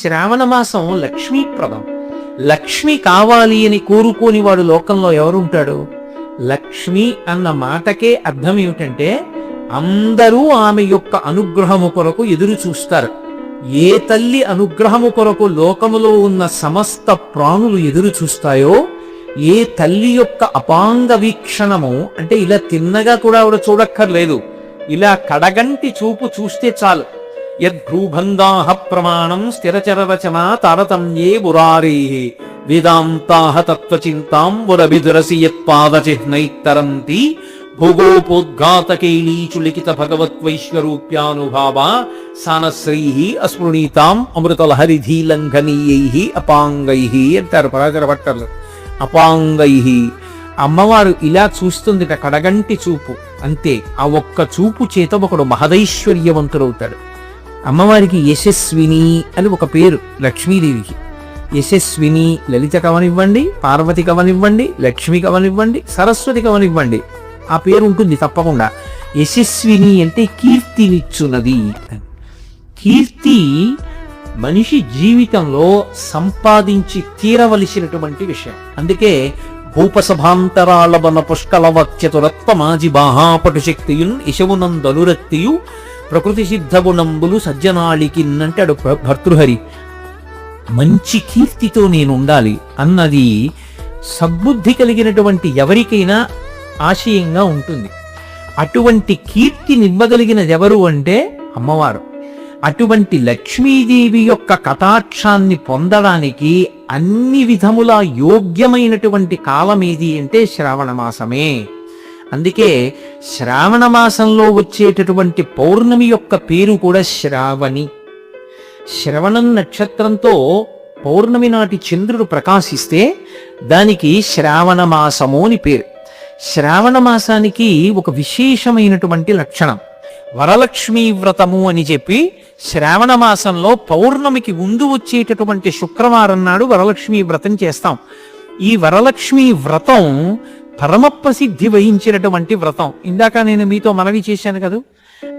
శ్రావణ మాసం లక్ష్మీప్రదం లక్ష్మి కావాలి అని కోరుకోని వాడు లోకంలో ఎవరుంటాడు? లక్ష్మి అన్న మాటకే అర్థం ఏమిటంటే అందరూ ఆమె యొక్క అనుగ్రహము కొరకు ఎదురు చూస్తారు. ఏ తల్లి అనుగ్రహము కొరకు లోకములో ఉన్న సమస్త ప్రాణులు ఎదురు చూస్తాయో ఏ తల్లి యొక్క అపాంగ వీక్షణము అంటే ఇలా తిన్నగా కూడా ఆవిడ చూడక్కర్లేదు. ఇలా కడగంటి చూపు చూస్తే చాలు. యద్భ్రూభందాహ ప్రమాణం స్థిరచరరచన తారతమ్యే మురారే వేదాంతాహ తత్వచింతాం వరభిదురసి యత్పాదచిహ్నైత్తరంతి భోగోపోద్ఘాతకైలీచులిఖిత భగవత్వైశ్వరూప్యానుభావ సానశ్రీ అస్మృణీతాం అమృతలహరిధీలంఘనీయై అపాంగై అంటారు పరాజర భట్టర్లు అపాంగై అమ్మవారు ఇలా చూస్తుందిట కడగంటి చూపు. అంతే ఆ ఒక్క చూపు చేత ఒకడు మహదైశ్వర్యవంతుడవుతాడు. అమ్మవారికి యశస్విని అని ఒక పేరు లక్ష్మీదేవికి. యశస్విని లలిత కవనివ్వండి పార్వతి కవనివ్వండి లక్ష్మి కవనివ్వండి సరస్వతి కవనివ్వండి. ఆ పేరు ఉంటుంది తప్పకుండా. యశస్విని అంటే కీర్తినిచ్చున్నది కీర్తి మనిషి జీవితంలో సంపాదించి తీరవలసినటువంటి విషయం. అందుకే భూపసభాంతరాళవన పుష్కలవత్యతురత్వమాజి బాహాపటు శక్తియున్ ఇశవునందనురక్తియు ప్రకృతి సిద్ధ గుణంబులు సజ్జనాళికిన్నంటాడు భ- భర్తృహరి. మంచి కీర్తితో నేను ఉండాలి అన్నది సద్బుద్ధి కలిగినటువంటి ఎవరికైనా ఆశయంగా ఉంటుంది. అటువంటి కీర్తి నివ్వగలిగిన ఎవరు అంటే అమ్మవారు. అటువంటి లక్ష్మీదేవి యొక్క కటాక్షాన్ని పొందడానికి అన్ని విధముల యోగ్యమైనటువంటి కాలం ఏది అంటే శ్రావణ మాసమే. అందుకే శ్రావణ మాసంలో వచ్చేటటువంటి పౌర్ణమి యొక్క పేరు కూడా శ్రావణి. శ్రవణం నక్షత్రంతో పౌర్ణమి నాటి చంద్రుడు ప్రకాశిస్తే దానికి శ్రావణ మాసము అని పేరు. శ్రావణ మాసానికి ఒక విశేషమైనటువంటి లక్షణం. వరలక్ష్మీ వ్రతము అని చెప్పి శ్రావణ మాసంలో పౌర్ణమికి ముందు వచ్చేటటువంటి శుక్రవారం నాడు వరలక్ష్మీ వ్రతం చేస్తాం. ఈ వరలక్ష్మీ వ్రతం పరమ ప్రసిద్ధి వహించినటువంటి వ్రతం. ఇందాక నేను మీతో మనవి చేశాను కదా?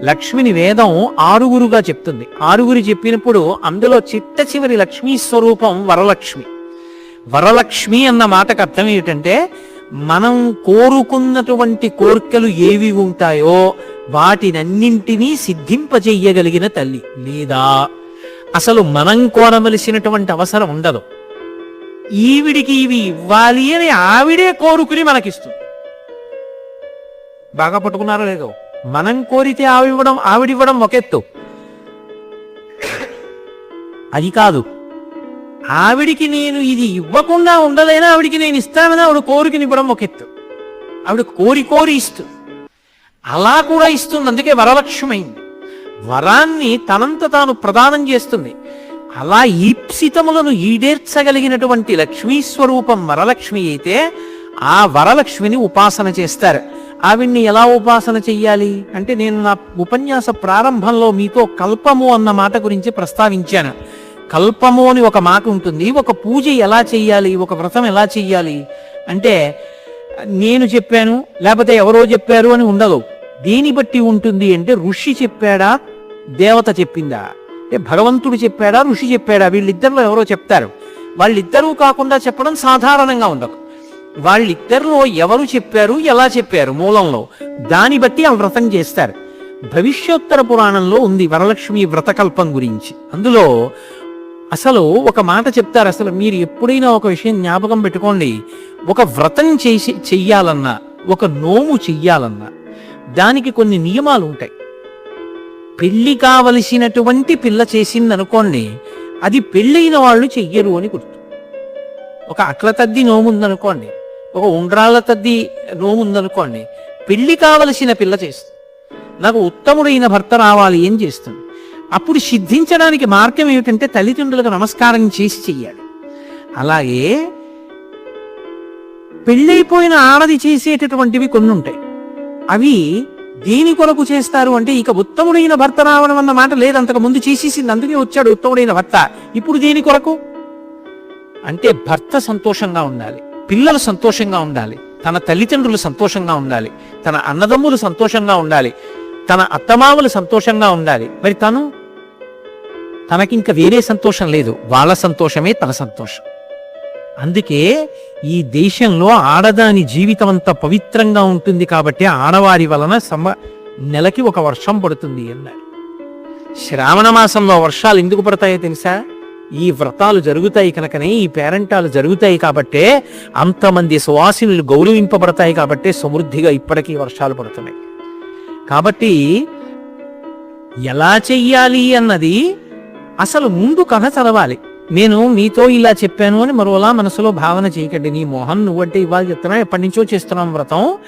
లక్ష్మిని వేదం ఆరుగురుగా చెప్తుంది. ఆరుగురు చెప్పినప్పుడు అందులో చిట్ట చివరి లక్ష్మీ స్వరూపం వరలక్ష్మి. వరలక్ష్మి అన్న మాటకు అర్థం ఏమిటంటే మనం కోరుకున్నటువంటి కోరికలు ఏవి ఉంటాయో వాటినన్నింటినీ సిద్ధింపజెయ్యగలిగిన తల్లి. లేదా అసలు మనం కోరవలసినటువంటి అవసరం ఉండదు. ఈవిడికి ఇవి ఇవ్వాలి అని ఆవిడే కోరుకుని మనకిస్తుంది. బాగా పట్టుకున్నారో లేదో? మనం కోరితే ఆవివ్వడం ఆవిడివ్వడం ఒకెత్తు అది కాదు. ఆవిడికి నేను ఇది ఇవ్వకుండా ఉండలేనా? ఆవిడికి నేను ఇస్తానని ఆవిడ కోరికనివ్వడం ఇవ్వడం ఒక ఎత్తు. ఆవిడ కోరి కోరి ఇస్తుంది అలా కూడా ఇస్తుంది. అందుకే వరలక్ష్యమైంది వరాన్ని తనంత తాను ప్రదానం చేస్తుంది. అలా ఈప్సితములను ఈడేర్చగలిగినటువంటి లక్ష్మీ స్వరూపం వరలక్ష్మి అయితే ఆ వరలక్ష్మిని ఉపాసన చేస్తారు. ఆవిడ్ని ఎలా ఉపాసన చెయ్యాలి? అంటే నేను నా ఉపన్యాస ప్రారంభంలో మీతో కల్పము అన్న మాట గురించి ప్రస్తావించాను. కల్పము అని ఒక మాట ఉంటుంది. ఒక పూజ ఎలా చెయ్యాలి? ఒక వ్రతం ఎలా చెయ్యాలి? అంటే నేను చెప్పాను లేకపోతే ఎవరో చెప్పారు అని ఉండదు. దేని బట్టి ఉంటుంది అంటే ఋషి చెప్పాడా? దేవత చెప్పిందా? అంటే భగవంతుడు చెప్పాడా ఋషి చెప్పాడా వీళ్ళిద్దరిలో ఎవరో చెప్తారు. వాళ్ళిద్దరూ కాకుండా చెప్పడం సాధారణంగా ఉండదు. వాళ్ళిద్దరిలో ఎవరు చెప్పారు ఎలా చెప్పారు మూలంలో దాన్ని బట్టి ఆ వ్రతం చేస్తారు. భవిష్యోత్తర పురాణంలో ఉంది వరలక్ష్మి వ్రతకల్పం గురించి. అందులో అసలు ఒక మాట చెప్తారు అసలు మీరు ఎప్పుడైనా ఒక విషయం జ్ఞాపకం పెట్టుకోండి. ఒక వ్రతం చేసి చెయ్యాలన్నా ఒక నోము చెయ్యాలన్నా దానికి కొన్ని నియమాలు ఉంటాయి పెళ్ళి కావలసినటువంటి పిల్ల చేసింది అనుకోండి అది పెళ్ళైన వాళ్ళు చెయ్యరు అని గుర్తు. ఒక అట్ల తద్ది నోముందనుకోండి ఒక ఉండ్రాళ్ళ తద్ది నోముందనుకోండి పెళ్ళి కావలసిన పిల్ల చేస్తుంది నాకు ఉత్తముడైన భర్త రావాలి ఏం చేస్తుంది? అప్పుడు సిద్ధించడానికి మార్గం ఏమిటంటే తల్లిదండ్రులకు నమస్కారం చేసి చెయ్యాలి. అలాగే పెళ్ళైపోయిన ఆడది చేసేటటువంటివి కొన్ని ఉంటాయి అవి దేని కొరకు చేస్తారు అంటే ఇక ఉత్తముడైన భర్త రావడం అన్న మాట లేదు. అంతకు ముందు చేసేసింది అందుకే వచ్చాడు ఉత్తముడైన భర్త. ఇప్పుడు దేని కొరకు? అంటే భర్త సంతోషంగా ఉండాలి పిల్లలు సంతోషంగా ఉండాలి తన తల్లిదండ్రులు సంతోషంగా ఉండాలి తన అన్నదమ్ములు సంతోషంగా ఉండాలి తన అత్తమామలు సంతోషంగా ఉండాలి. మరి తను? తనకి వేరే సంతోషం లేదు. వాళ్ళ సంతోషమే తన సంతోషం. అందుకే ఈ దేశంలో ఆడదాని జీవితం అంత పవిత్రంగా ఉంటుంది కాబట్టి ఆడవారి వలన సమ నెలకి ఒక వర్షం పడుతుంది అన్నాడు. శ్రావణ మాసంలో వర్షాలు ఎందుకు పడతాయో తెలుసా? ఈ వ్రతాలు జరుగుతాయి కనుకనే ఈ పేరంటాలు జరుగుతాయి కాబట్టే అంతమంది సువాసినులు గౌరవింపబడతాయి కాబట్టే సమృద్ధిగా ఇప్పటికీ వర్షాలు పడుతున్నాయి. కాబట్టి ఎలా చెయ్యాలి అన్నది అసలు ముందు కథ చదవాలి. నేను మీతో ఇలా చెప్పాను అని మరోలా మనసులో భావన చేయకండి. నీ మోహన్ నువ్వంటే ఇవాళ చెప్తున్నా ఎప్పటి నుంచో చేస్తున్నాం వ్రతం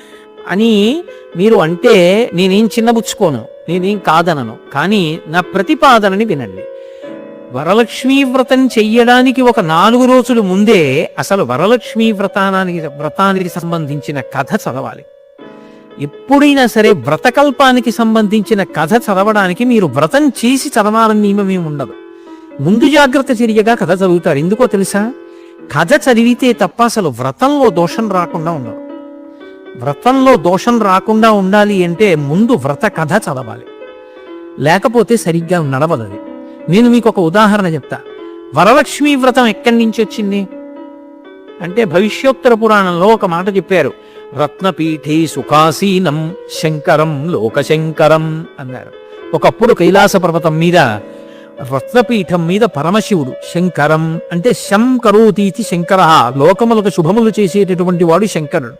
అని మీరు అంటే నేనేం చిన్నబుచ్చుకోను నేనేం కాదనను. కానీ నా ప్రతిపాదనని వినండి. వరలక్ష్మీ వ్రతం చెయ్యడానికి ఒక నాలుగు రోజులు ముందే అసలు వరలక్ష్మీ వ్రతానికి వ్రతానికి సంబంధించిన కథ చదవాలి. ఎప్పుడైనా సరే వ్రతకల్పానికి సంబంధించిన కథ చదవడానికి మీరు వ్రతం చేసి చదవాలని నియమం ఉండదు ముందు జాగ్రత్త చర్యగా కథ చదువుతారు. ఎందుకో తెలుసా? కథ చదివితే తప్ప అసలు వ్రతంలో దోషం రాకుండా ఉండదు. వ్రతంలో దోషం రాకుండా ఉండాలి అంటే ముందు వ్రత కథ చదవాలి. లేకపోతే సరిగ్గా నడవదు అది. నేను మీకు ఒక ఉదాహరణ చెప్తా. వరలక్ష్మి వ్రతం ఎక్కడి నుంచి వచ్చింది? అంటే భవిష్యోత్తర పురాణంలో ఒక మాట చెప్పారు. రత్నపీఠే సుఖాసీనం శంకరం లోకశంకరం అన్నారు. ఒకప్పుడు కైలాస పర్వతం మీద రత్నపీఠం మీద పరమశివుడు. శంకరం అంటే శం కరోతీతి శంకర. లోకములకు శుభములు చేసేటటువంటి వాడు శంకరుడు.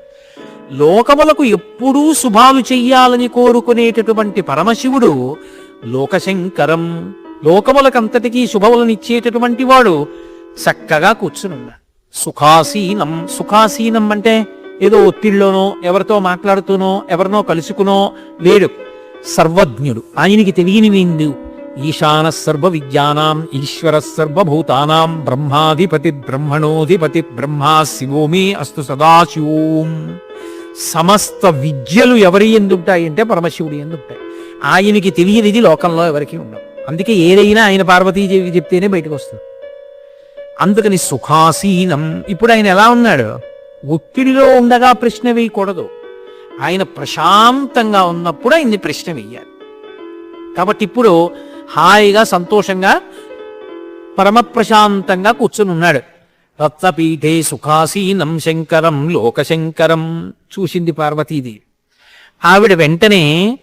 లోకములకు ఎప్పుడూ శుభాలు చెయ్యాలని కోరుకునేటటువంటి పరమశివుడు లోకశంకరం. లోకములకంతటికీ శుభములనిచ్చేటటువంటి వాడు చక్కగా కూర్చునున్నాడు. సుఖాసీనం. సుఖాసీనం అంటే ఏదో ఒత్తిడిలోనో ఎవరితో మాట్లాడుతూనో ఎవరినో కలుసుకునో లేడు. సర్వజ్ఞుడు. ఆయనకి తెలియని నిందు ఈశాన సర్వ విద్యానాం ఈశ్వర సర్వభూతానాం బ్రహ్మాధిపతి బ్రహ్మణోధిపతి బ్రహ్మా శివోమి అస్తు సదాశివోం సమస్త విద్యలు ఎవరి ఎందుంటాయి అంటే పరమశివుడి ఎందుంటాయి. ఆయనకి తెలియనిది లోకంలో ఎవరికి ఉండవు. అందుకే ఏదైనా ఆయన పార్వతీదేవికి చెప్తేనే బయటకు వస్తుంది. అందుకని సుఖాసీనం. ఇప్పుడు ఆయన ఎలా ఉన్నాడు? ఒత్తిడిలో ఉండగా ప్రశ్న వేయకూడదు. ఆయన ప్రశాంతంగా ఉన్నప్పుడు ఆయన్ని ప్రశ్న వేయాలి. కాబట్టి ఇప్పుడు హాయిగా సంతోషంగా పరమ ప్రశాంతంగా కూర్చుని రత్నపీఠే సుఖాసీనం శంకరం లోకశంకరం చూసింది పార్వతీదేవి ఆవిడ వెంటనే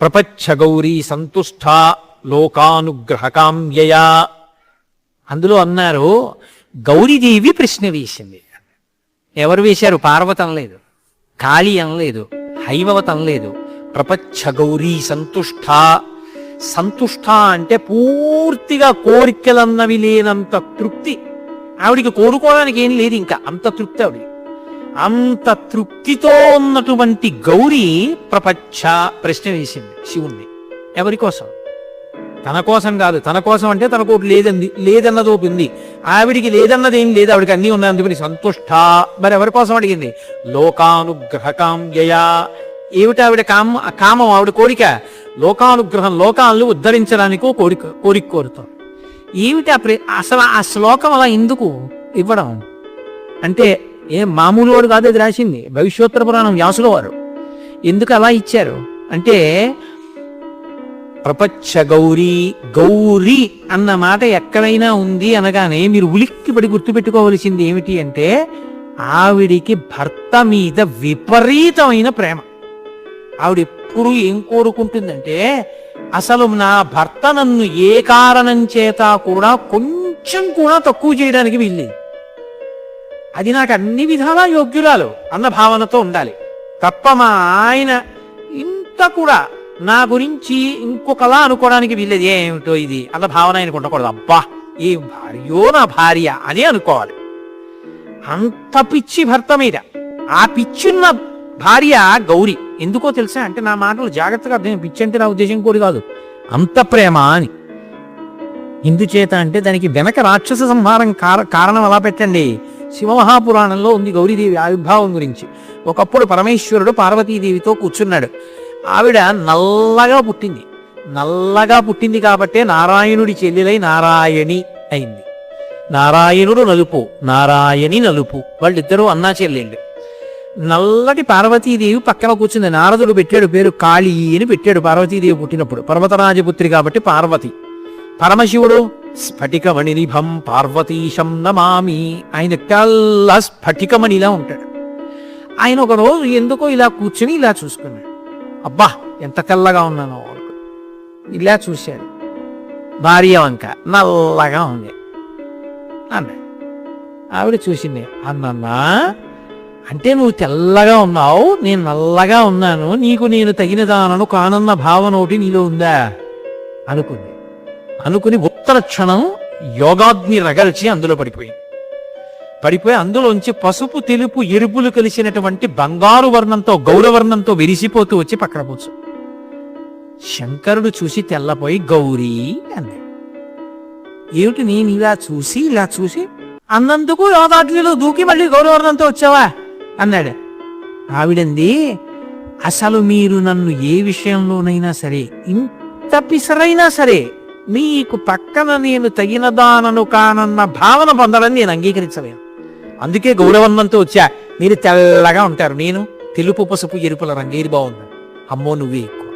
ప్రపచ్చ గౌరీ సంతుష్ట లోకానుగ్రహకామ్యయా. అందులో అన్నారు గౌరీదేవి ప్రశ్న వేసింది. ఎవరు వేశారు? పార్వతం లేదు. కాళీ అనలేదు. హైవవతం లేదు. ప్రపచ్చ గౌరీ సంతుష్ట సంతుష్ట అంటే పూర్తిగా కోరికలన్నవి లేనంత తృప్తి. ఆవిడికి కోరుకోవడానికి ఏం లేదు ఇంకా. అంత తృప్తి ఆవిడ అంత తృప్తితో ఉన్నటువంటి గౌరీ ప్రపంచ ప్రశ్న వేసింది శివుణ్ణి. ఎవరి కోసం? తన కోసం కాదు. తన కోసం అంటే తనకు ఒకటి లేదంది లేదన్నది ఒకటి ఉంది. ఆవిడికి లేదన్నది ఏం లేదు. ఆవిడికి అన్నీ ఉన్నాయి. అందుకని సంతుష్ట మరి ఎవరి కోసం అడిగింది? లోకానుగ్రహకాంయయా ఏమిటి ఆవిడ కామ కామం ఆవిడ కోరిక? లోకానుగ్రహం లోకాలను ఉద్ధరించడానికి కోరిక కోరిక కోరుతాం. ఏమిటి ఆ అసలు ఆ శ్లోకం అలా ఎందుకు ఇవ్వడం? అంటే ఏ మామూలు వాడు కాదు అది రాసింది. భవిష్యోత్తర పురాణం వ్యాసుల వారు. ఎందుకు అలా ఇచ్చారు? అంటే ప్రపంచ గౌరీ గౌరీ అన్న మాట ఎక్కడైనా ఉంది అనగానే మీరు ఉలిక్కి పడి గుర్తుపెట్టుకోవలసింది ఏమిటి అంటే ఆవిడికి భర్త మీద విపరీతమైన ప్రేమ. ఆవిడ ఎప్పుడు ఏం కోరుకుంటుందంటే అసలు నా భర్త నన్ను ఏ కారణం చేత కూడా కొంచెం కూడా తక్కువ చేయడానికి వీల్లేదు. అది నాకు అన్ని విధాలా యోగ్యురాలు అన్న భావనతో ఉండాలి. తప్ప మా ఆయన ఇంత కూడా నా గురించి ఇంకొకలా అనుకోవడానికి వీల్లేదు. ఏమిటో ఇది అన్న భావన ఆయనకు ఉండకూడదు. అబ్బా ఏ భార్యో నా భార్య అని అనుకోవాలి. అంత పిచ్చి భర్త మీద ఆ పిచ్చున్న భార్య గౌరి. ఎందుకో తెలుసా? అంటే నా మాటలు జాగ్రత్తగా అర్థం పిచ్చంటే నా ఉద్దేశం కోరి కాదు. అంత ప్రేమ అని. ఎందుచేత అంటే దానికి వెనక రాక్షస సంహారం కార కారణం అలా పెట్టండి. శివమహాపురాణంలో ఉంది గౌరీదేవి ఆవిర్భావం గురించి. ఒకప్పుడు పరమేశ్వరుడు పార్వతీదేవితో కూర్చున్నాడు. ఆవిడ నల్లగా పుట్టింది. నల్లగా పుట్టింది కాబట్టే నారాయణుడి చెల్లెలై నారాయణి అయింది. నారాయణుడు నలుపు నారాయణి నలుపు. వాళ్ళిద్దరూ అన్నా చెల్లెళ్ళు. నల్లటి పార్వతీదేవి పక్కన కూర్చుంది. నారదుడు పెట్టాడు పేరు కాళీ అని పెట్టాడు పార్వతీదేవి పుట్టినప్పుడు. పర్వతరాజపుత్రి కాబట్టి పార్వతి. పరమశివుడు స్ఫటికమణి నిభం పార్వతీశం నమామి ఆయన కల్లా స్ఫటికమణిలా ఉంటాడు. ఆయన ఒక రోజు ఎందుకో ఇలా కూర్చుని ఇలా చూసుకున్నాడు. అబ్బా ఎంత తెల్లగా ఉన్నానో అనుకో ఇలా చూశాడు. భార్య వంక నల్లగా ఉంది అన్నాడు. ఆవిడ చూసింది అన్నన్నా అంటే నువ్వు తెల్లగా ఉన్నావు నేను నల్లగా ఉన్నాను నీకు నేను తగినదానను కానన్న భావన ఒకటి నీలో ఉందా? అనుకుంది. అనుకుని ఉత్తర క్షణం యోగాగ్ని రగల్చి అందులో పడిపోయింది. పడిపోయి అందులోంచి పసుపు తెలుపు ఎరుపులు కలిసినటువంటి బంగారు వర్ణంతో గౌరవర్ణంతో విరిసిపోతూ వచ్చి పక్కన కూర్చు. శంకరుడు చూసి తెల్లపోయి గౌరీ అంది. ఏమిటి నేను ఇలా చూసి ఇలా చూసి? అన్నందుకు యోగాగ్నిలో దూకి మళ్ళీ గౌరవర్ణంతో వచ్చావా? అన్నాడు. ఆవిడంది అసలు మీరు నన్ను ఏ విషయంలోనైనా సరే ఇంత పిసరైనా సరే మీకు పక్కన నేను తగినదానను కానన్న భావన పొందడం నేను అంగీకరించలేను. అందుకే గౌరవన్నంతో వచ్చా. మీరు తెల్లగా ఉంటారు. నేను తెలుపు పసుపు ఎరుపుల రంగేది బాగుంది. అమ్మో నువ్వే ఎక్కువ.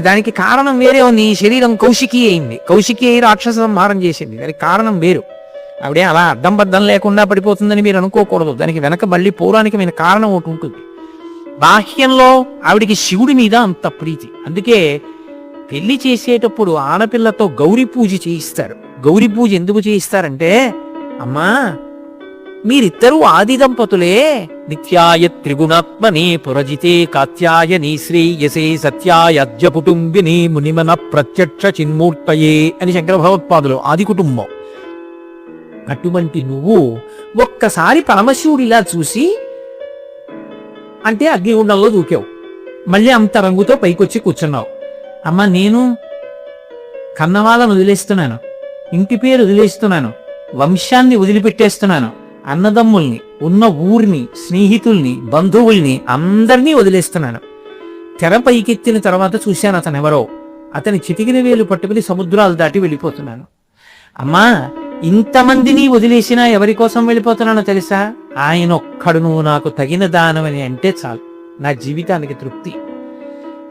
దానికి కారణం వేరే ఉంది. శరీరం కౌశికి అయింది. కౌశికీ అయి రాక్షస సంహారం చేసింది. దానికి కారణం వేరు. ఆవిడే అలా అడ్డం బద్దం లేకుండా పడిపోతుందని మీరు అనుకోకూడదు. దానికి వెనక మళ్ళీ పౌరాణికమైన కారణం ఒకటి ఉంటుంది. బాహ్యంలో ఆవిడికి శివుడి మీద అంత ప్రీతి. అందుకే పెళ్ళి చేసేటప్పుడు ఆడపిల్లతో గౌరీ పూజ చేయిస్తారు. గౌరీ పూజ ఎందుకు చేయిస్తారంటే అమ్మా మీరిద్దరూ ఆది దంపతులే. నిత్యాయ త్రిగుణాత్మని పురజితే కాత్యాయని శ్రేయసే సత్యాయ అద్య కుటుంబిని మునిమన ప్రత్యక్ష చిన్మూర్తయే అని శంకర భగవత్పాదులు ఆది కుటుంబం. అటువంటి నువ్వు ఒక్కసారి పరమశివుడిలా చూసి అంటే అగ్నిగుండంలో దూకావు. మళ్ళీ అంత రంగుతో పైకొచ్చి కూర్చున్నావు. అమ్మ నేను కన్నవాళ్ళను వదిలేస్తున్నాను. ఇంటి పేరు వదిలేస్తున్నాను. వంశాన్ని వదిలిపెట్టేస్తున్నాను. అన్నదమ్ముల్ని ఉన్న ఊరిని స్నేహితుల్ని బంధువుల్ని అందరినీ వదిలేస్తున్నాను. తెర పైకెత్తిన తర్వాత చూశాను అతను ఎవరో అతని చిటికిన వేలు పట్టుకుని సముద్రాలు దాటి వెళ్ళిపోతున్నాను. అమ్మా ఇంతమందిని వదిలేసినా ఎవరి కోసం వెళ్ళిపోతున్నానో తెలుసా? ఆయన ఒక్కడు నువ్వు నాకు తగిన దానమని అంటే చాలు. నా జీవితానికి తృప్తి.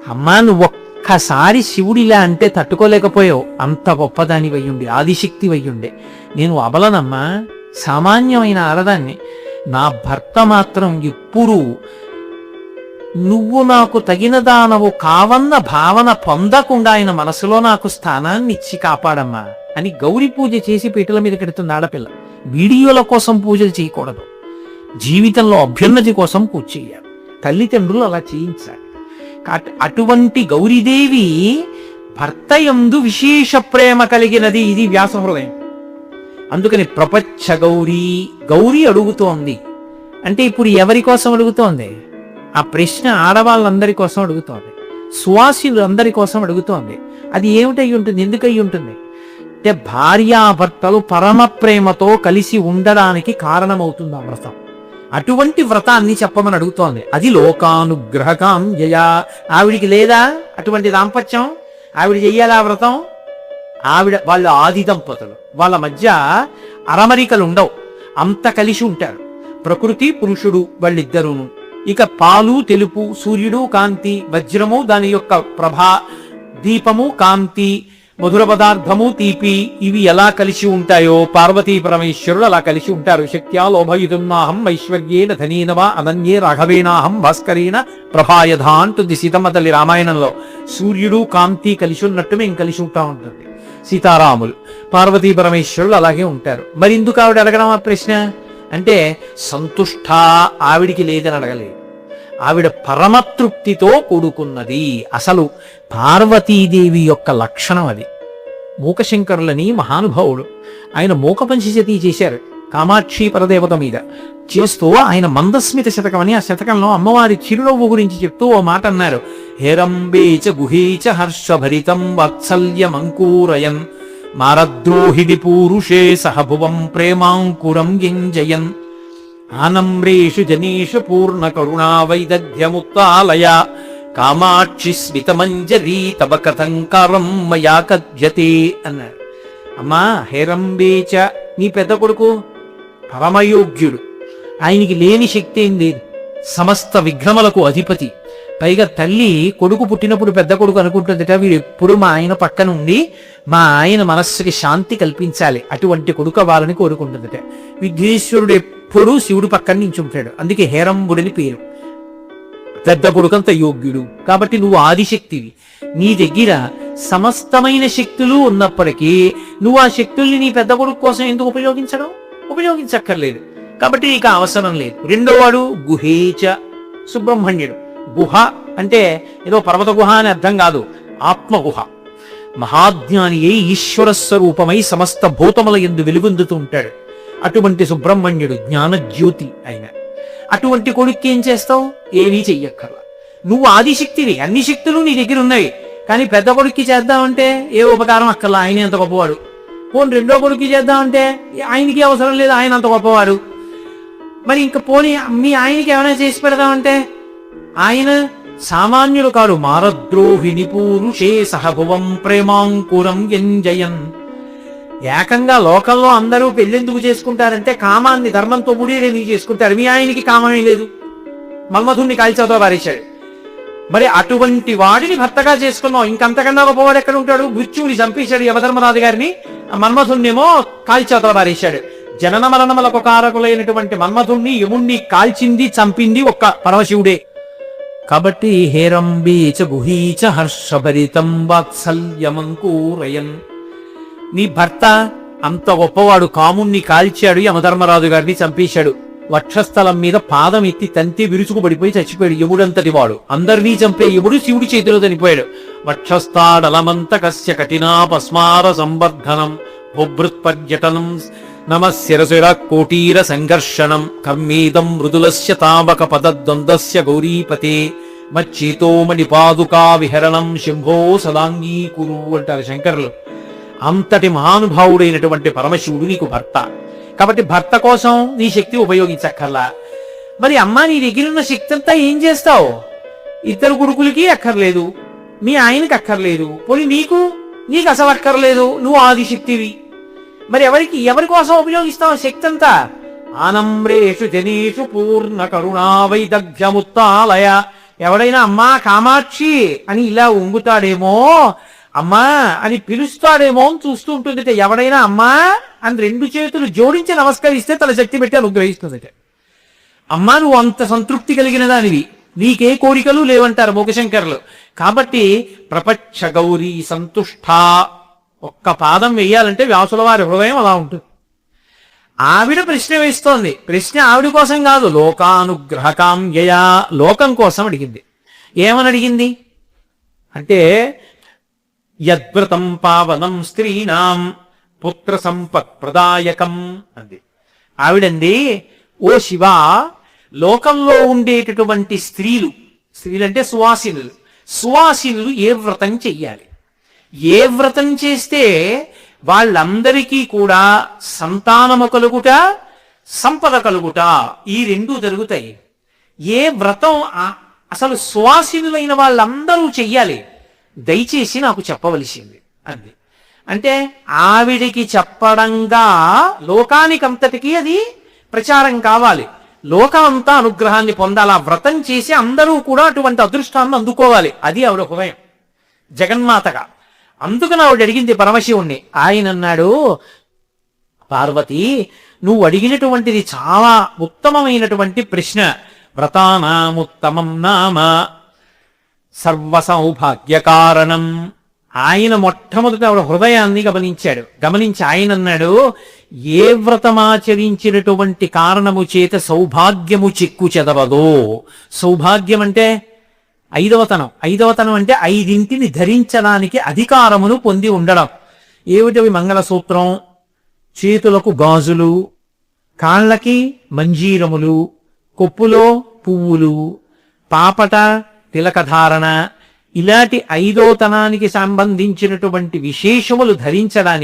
అమ్మా నువ్వు ఒక్కసారి శివుడిలా అంటే తట్టుకోలేకపోయావు. అంత గొప్పదాని వయ్యుండి ఆదిశక్తి వయ్యుండే. నేను అబలనమ్మా సామాన్యమైన ఆడదాన్ని. నా భర్త మాత్రం ఎప్పుడూ నువ్వు నాకు తగిన దానవు కావన్న భావన పొందకుండా ఆయన మనసులో నాకు స్థానాన్ని ఇచ్చి కాపాడమ్మా. అని గౌరీ పూజ చేసి పీటల మీద కడుతుంది ఆడపిల్ల వీడియోల కోసం పూజలు చేయకూడదు. జీవితంలో అభ్యున్నతి కోసం పూజ చేయాలి. తల్లిదండ్రులు అలా చేయించాలి. అటువంటి గౌరీదేవి భర్త యందు విశేష ప్రేమ కలిగినది ఇది వ్యాస హృదయం. అందుకని ప్రపంచ గౌరీ గౌరీ అడుగుతోంది. అంటే ఇప్పుడు ఎవరి కోసం అడుగుతోంది? ఆ ప్రశ్న ఆడవాళ్ళందరి కోసం అడుగుతోంది. సువాసిలు అందరి కోసం అడుగుతోంది. అది ఏమిటై ఉంటుంది? ఎందుకై ఉంటుంది? అంటే భార్యాభర్తలు పరమ ప్రేమతో కలిసి ఉండడానికి కారణమవుతుంది ఆ వ్రతం. అటువంటి వ్రతాన్ని చెప్పమని అడుగుతోంది. అది లోకానుగ్రహకాం జయ ఆవిడికి లేదా అటువంటి దాంపత్యం? ఆవిడ చెయ్యాలా వ్రతం? ఆవిడ వాళ్ళు ఆది దంపతులు. వాళ్ళ మధ్య అరమరికలు ఉండవు అంత కలిసి ఉంటారు. ప్రకృతి పురుషుడు వాళ్ళిద్దరూను. ఇక పాలు తెలుపు సూర్యుడు కాంతి వజ్రము దాని యొక్క ప్రభా దీపము కాంతి మధుర పదార్థము తీపి ఇవి ఎలా కలిసి ఉంటాయో పార్వతీ పరమేశ్వరుడు అలా కలిసి ఉంటారు. శక్త్యా లోభయుతున్నాహం ఐశ్వర్యేన ధనీనవా అనన్యే రాఘవేనాహం భాస్కరేణ ప్రభాయధ అంటుంది సీతమ్మ తల్లి రామాయణంలో. సూర్యుడు కాంతి కలిసి ఉన్నట్టు మేము కలిసి ఉంటా ఉంటుంది. సీతారాములు పార్వతీ పరమేశ్వరులు అలాగే ఉంటారు. మరి ఎందుకు ఆవిడ అడగడం ఆ ప్రశ్న? అంటే సంతుష్ట ఆవిడికి లేదని అడగలేదు. ఆవిడ పరమతృప్తితో కూడుకున్నది. అసలు పార్వతీదేవి యొక్క లక్షణం అది. మూకశంకరులని మహానుభావుడు. ఆయన మూక పంచశతి చేశారు. కామాక్షి పరదేవత మీద. చేస్తూ ఆయన మందస్మిత శతకం అని ఆ శతకంలో అమ్మవారి చిరునవ్వు గురించి చెప్తూ ఓ మాట అన్నారు. హేరంబేచ గుహేచ హర్షభరితం వాత్సల్యమంకూరయన్. మారద్రోహిడి పూరుషే సహభువం ప్రేమాంకురం గింజయన్ ఆనమ్రేషు జనేషు పూర్ణ కరుణా వైదగ్ధ్యముక్తాలయ కామాక్షి స్మితమంజరీ తవ కథంకారం మయా కథ్యతే అన్నాడు. అమ్మా హేరంబేచ నీ పెద్ద కొడుకు పరమయోగ్యుడు. ఆయనకి లేని శక్తి ఏం లేదు. సమస్త విఘ్నములకు అధిపతి. పైగా తల్లి కొడుకు పుట్టినప్పుడు పెద్ద కొడుకు అనుకుంటుందట వీడు ఎప్పుడు మా ఆయన పక్కన ఉండి మా ఆయన మనస్సుకి శాంతి కల్పించాలి అటువంటి కొడుకు అవ్వాలని కోరుకుంటుందట. విఘ్నేశ్వరుడు ఎప్పుడూ శివుడు పక్కన నించుంటాడు అందుకే హేరంబుడని పేరు. పెద్ద కొడుకంత యోగ్యుడు. కాబట్టి నువ్వు ఆదిశక్తివి. నీ దగ్గర సమస్తమైన శక్తులు ఉన్నప్పటికీ నువ్వు ఆ శక్తుల్ని నీ పెద్ద కొడుకు కోసం ఎందుకు ఉపయోగించడం? ఉపయోగించక్కర్లేదు. కాబట్టి నీకు అవసరం లేదు. రెండో వాడు గుహేచ సుబ్రహ్మణ్యుడు. గుహ అంటే ఏదో పర్వత గుహ అని అర్థం కాదు ఆత్మగుహ. మహాజ్ఞాని అయి ఈశ్వర స్వరూపమై సమస్త భూతముల ఎందు వెలుగొందుతూ ఉంటాడు. అటువంటి సుబ్రహ్మణ్యుడు జ్ఞానజ్యోతి ఆయన. అటువంటి కొడుక్కి ఏం చేస్తావు? ఏమీ చెయ్యక్కర్లా. నువ్వు ఆదిశక్తివి అన్ని శక్తులు నీ దగ్గర ఉన్నవి కానీ పెద్ద కొడుక్కి చేద్దామంటే ఏ ఉపకారం అక్కర్లా? ఆయన ఎంత గొప్పవాడు. పోనీ రెండో కొడుక్కి చేద్దామంటే ఆయనకి అవసరం లేదు ఆయన అంత గొప్పవాడు. మరి ఇంక పోనీ మీ ఆయనకి ఏమైనా చేసి పెడదామంటే ఆయన సామాన్యులు కాడు మారద్రోహిణి పూరుషే సహభువం ప్రేమాంకురం ఎంజయన్. ఏకంగా లోకంలో అందరూ పెళ్ళెందుకు చేసుకుంటారంటే కామాన్ని ధర్మంతో ముడి చేసుకుంటారు. మీ ఆయనకి కామమే లేదు. మన్మధుణ్ణి కాల్చోతో పారేశాడు. మరి అటువంటి వాడిని భర్తగా చేసుకున్నావు. ఇంకంతకన్నా గొప్పవాడు ఎక్కడ ఉంటాడు? మృత్యువుని చంపేశాడు యమధర్మరాజు గారిని. మన్మధుణ్ణేమో కాల్చోతో పారేశాడు. జనన మరణములకు కారకులైనటువంటి మన్మధుణ్ణి యముణ్ణి కాల్చింది చంపింది ఒక్క పరమశివుడే. కాబట్టి హేరంబీచ గుహీచ హర్షభరితం వాత్సల్యమంకూరయన్ నీ భర్త అంత గొప్పవాడు కాముణ్ణి కాల్చాడు యమధర్మరాజు గారిని చంపేశాడు. వక్షస్థలం మీద పాదం ఎత్తి తంతి విరుచుకుపడిపోయి చచ్చిపోయాడు యముడంతటి వాడు. అందరినీ చంపే యముడు శివుడి చేతిలో చనిపోయాడు. వక్షస్థాడలమంత కస్య కఠినాపస్మార సంవర్ధనం. బొభృత్పర్యటనం నమ శిరశిర కోటీర సంఘర్షణం కమ్మీదం మృదులస్య తామక పదద్వంద్వస్య గౌరీపతే మచ్చీతోమణి పాదుకా విహరణం శంభో సదాంగీకురు అంటారు శంకరులు. అంతటి మహానుభావుడైనటువంటి పరమశివుడు నీకు భర్త. కాబట్టి భర్త కోసం నీ శక్తి ఉపయోగించక్కర్లా. మరి అమ్మ నీ దగ్గర ఉన్న శక్తి అంతా ఏం చేస్తావు? ఇద్దరు కొడుకులకి అక్కర్లేదు. మీ ఆయనకి అక్కర్లేదు. పోనీ నీకు? నీకు అసలు అక్కర్లేదు. నువ్వు ఆదిశక్తివి. మరి ఎవరికి ఎవరి కోసం శక్తి అంతా ఆనంబ్రేషు జనేషు పూర్ణ కరుణా వైదగ్ధ్యముత్తాలయ. ఎవడైనా అమ్మా కామాక్షి అని ఇలా ఉంగుతాడేమో అమ్మా అని పిలుస్తాడేమో అని చూస్తూ ఉంటుంది ఎవడైనా అమ్మా అని రెండు చేతులు జోడించి నమస్కరిస్తే తన శక్తి పెట్టి అనుగ్రహిస్తుందిట. అమ్మా నువ్వు అంత సంతృప్తి కలిగిన దానివి. నీకే కోరికలు లేవంటారు మోకశంకర్లు కాబట్టి ప్రపంచ గౌరీ సంతుష్ట. ఒక్క పాదం వేయాలంటే వ్యాసుల వారి హృదయం అలా ఉంటుంది. ఆవిడ ప్రశ్న వేస్తోంది. ప్రశ్న ఆవిడ కోసం కాదు లోకానుగ్రహకాంయయా లోకం కోసం అడిగింది. ఏమని అడిగింది? అంటే యద్వ్రతం పావనం స్త్రీణాం పుత్ర సంపత్ ప్రదాయకం అంది. ఆవిడంది ఓ శివ లోకంలో ఉండేటటువంటి స్త్రీలు స్త్రీలంటే సువాసినులు సువాసినులు ఏ వ్రతం చెయ్యాలి? ఏ వ్రతం చేస్తే వాళ్ళందరికీ కూడా సంతానము కలుగుట సంపద కలుగుట ఈ రెండు జరుగుతాయి. ఏ వ్రతం అసలు సువాసినులైన వాళ్ళందరూ చెయ్యాలి. దయచేసి నాకు చెప్పవలసింది అంది. అంటే ఆవిడికి చెప్పడంగా లోకానికంతటికి అది ప్రచారం కావాలి. లోకం అంతా అనుగ్రహాన్ని పొందాలి. ఆ వ్రతం చేసి అందరూ కూడా అటువంటి అదృష్టాన్ని అందుకోవాలి. అది ఆవిడ హృదయం. జగన్మాతగా. అందుకని ఆవిడ అడిగింది పరమశివుణ్ణి. ఆయన అన్నాడు పార్వతి నువ్వు అడిగినటువంటిది చాలా ఉత్తమమైనటువంటి ప్రశ్న. వ్రతానాముత్తమం నామ సర్వ సౌభాగ్య కారణం ఆయన మొట్టమొదట ఆవిడ హృదయాన్ని గమనించాడు. గమనించి ఆయన అన్నాడు ఏ వ్రతమాచరించినటువంటి కారణము చేత సౌభాగ్యము చిక్కు చెదవదో. సౌభాగ్యం అంటే ఐదవతనం. ఐదవతనం అంటే ఐదింటిని ధరించడానికి అధికారమును పొంది ఉండడం. ఏమిటవి మంగళసూత్రం? చేతులకు గాజులు కాళ్ళకి మంజీరములు కొప్పులో పువ్వులు పాపట తిలకధారణ ఇలాంటి ఐదోతనానికి సంబంధించినటువంటి విశేషములు ధరించడానికి